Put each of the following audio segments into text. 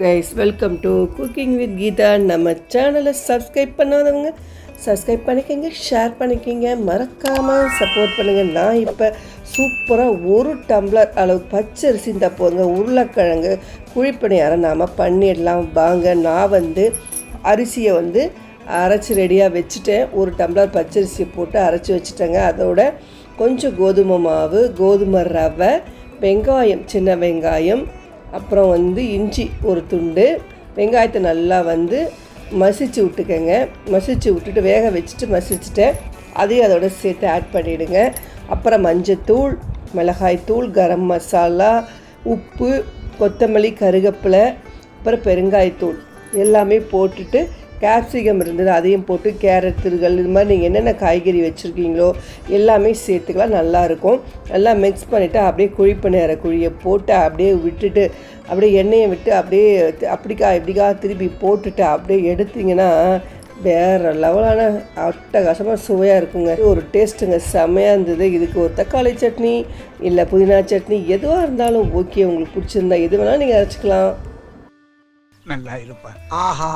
Guys welcome to cooking with Geetha நம்ம சேனலை subscribe பண்ணாதவங்க சப்ஸ்கிரைப் பண்ணிக்கோங்க ஷேர் பண்ணிக்கோங்க. மறக்காமல் சப்போர்ட் பண்ணுங்கள் நான் இப்போ சூப்பராக ஒரு டம்ளர் அளவு பச்சரிசி இந்த போதுங்க உருளைக்கிழங்கு குழிப்பணியாரம் நாம் பண்ணிடலாம். வாங்க நான் வந்து அரிசியை வந்து அரைச்சி ரெடியாக வச்சுட்டேன். ஒரு டம்ளர் பச்சரிசியை போட்டு அரைச்சி வச்சுட்டேங்க. அதோட கொஞ்சம் கோதுமை மாவு கோதுமை ரவை வெங்காயம் சின்ன வெங்காயம் அப்புறம் வந்து இஞ்சி ஒரு துண்டு வெங்காயத்தை நல்லா வந்து மசிச்சு விட்டுக்கங்க. மசிச்சு விட்டுட்டு வேக வச்சுட்டு மசிச்சுட்டேன். அதையும் அதோட சேர்த்து ஆட் பண்ணிவிடுங்க அப்புறம் மஞ்சத்தூள் மிளகாய்த்தூள் கரம் மசாலா உப்பு கொத்தமல்லி கருவேப்பிலை அப்புறம் பெருங்காயத்தூள் எல்லாமே போட்டுட்டு கேப்சிகம் இருந்தது அதையும் போட்டு கேரட் திருகல் இது மாதிரி நீங்கள் என்னென்ன காய்கறி வச்சுருக்கீங்களோ எல்லாமே சேர்த்துக்கலாம் நல்லாயிருக்கும் நல்லா மிக்ஸ் பண்ணிவிட்டு அப்படியே குழிப்பு நேர குழியை போட்டு அப்படியே விட்டுட்டு அப்படியே எண்ணெயை விட்டு அப்படியே அப்படிக்கா இப்படிக்கா திருப்பி போட்டுட்டு அப்படியே எடுத்தீங்கன்னா வேறு லெவலான அட்டகாசமாக சுவையாக இருக்குங்க. ஒரு டேஸ்ட்டுங்க செம்மையாக இருந்தது. இதுக்கு ஒரு தக்காளி சட்னி இல்லை புதினா சட்னி எதுவாக இருந்தாலும் ஓகே உங்களுக்கு பிடிச்சிருந்தா எது வேணாலும் நீங்கள் அரைச்சிக்கலாம். நல்லா இருப்பார் ஆஹா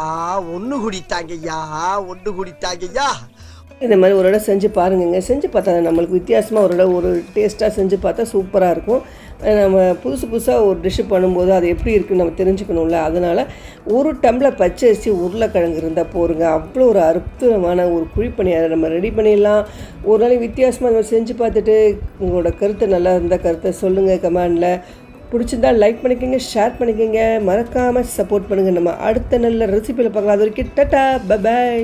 ஒண்ணு குடித்தாங்கய்யா ஒண்ணு குடித்தாங்கய்யா. இந்த மாதிரி ஒரு இடம் செஞ்சு பாருங்கங்க. செஞ்சு பார்த்தா நம்மளுக்கு வித்தியாசமாக ஒரு இடம் ஒரு டேஸ்ட்டாக செஞ்சு பார்த்தா சூப்பராக இருக்கும். நம்ம புதுசு புதுசாக ஒரு டிஷ்ஷு பண்ணும்போது அது எப்படி இருக்குன்னு நம்ம தெரிஞ்சுக்கணும்ல. அதனால் ஒரு டம்ளர் பச்சரிசி உருளைக்கிழங்கு இருந்தால் போருங்க. அவ்வளோ ஒரு அற்புதமான ஒரு குழிப்பணியாரை நம்ம ரெடி பண்ணிடலாம். ஒரு நாளைக்கு வித்தியாசமாக நம்ம செஞ்சு பார்த்துட்டு உங்களோட கருத்து நல்லா இருந்தால் கருத்தை சொல்லுங்கள் கமெண்டில். பிடிச்சிருந்தா லைக் பண்ணிக்கோங்க ஷேர் பண்ணிக்கோங்க. மறக்காமல் சப்போர்ட் பண்ணுங்கள் நம்ம அடுத்த நல்ல ரெசிபியில் பார்க்கலாம். அது வரைக்கும் டட்டா பபாய்